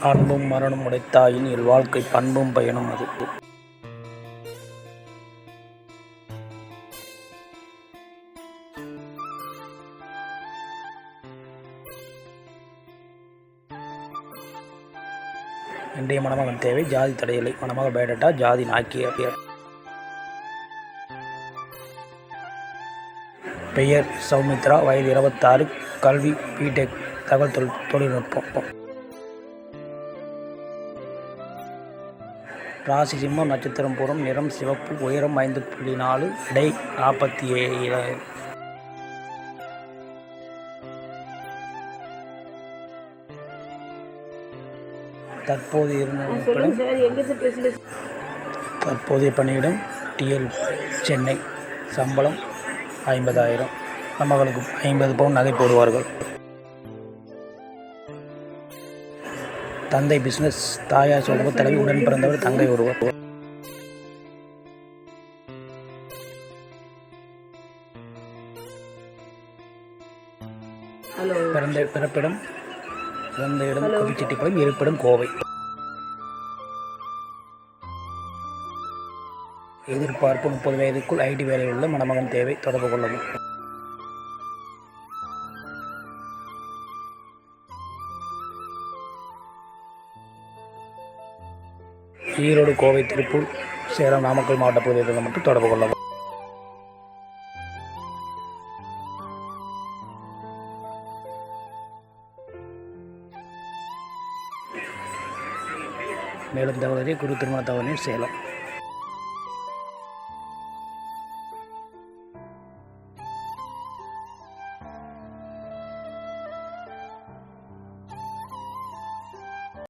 அன்பும் மரணம் உடைத்தாயின் இல்வாழ்க்கை பண்பும் பயனும் அது. இன்றைய மணமகன் தேவை ஜாதி தடையில்லை. மணமகள் பயோடேட்டா ஜாதி நாக்கிய பெயர். பெயர் சௌமித்ரா வயது இருபத்தாறு கல்வி பிடெக் தகவல் தொழில் தொழில்நுட்பம். ராசி சிம்மம் நட்சத்திரம் பூரம் நிறம் சிவப்பு உயரம் ஐந்து புள்ளி நாலு இடை நாற்பத்தி ஏழு. தற்போது பேசுங்க தற்போதைய பணியிடம் டிஎல் சென்னை. சம்பளம் ஐம்பதாயிரம். நம்மளுக்கு ஐம்பது பவுன் நகை போடுவார்கள். தந்தை பிஸ்னஸ் தாயார் சொல்வது தலைவி உடன் பிறந்தவர் தங்கை ஒருவர். பிறந்த பிறப்பிடம் பிறந்த இடம் கோபிச்செட்டிப்பாளையம் இருப்பிடம் கோவை. எதிர்பார்ப்பு முப்பது வயதுக்குள் ஐடி வேலையில் உள்ள மணமகன் தேவை தொடர்பு கொள்ளவும். ஈரோடு கோவை திருப்பூர் சேலம் நாமக்கல் மாவட்ட பகுதிகளில் மட்டும் தொடர்பு கொள்ளவும். மேலும் தகவலை குரு திருமண தகவலில் சேலம்.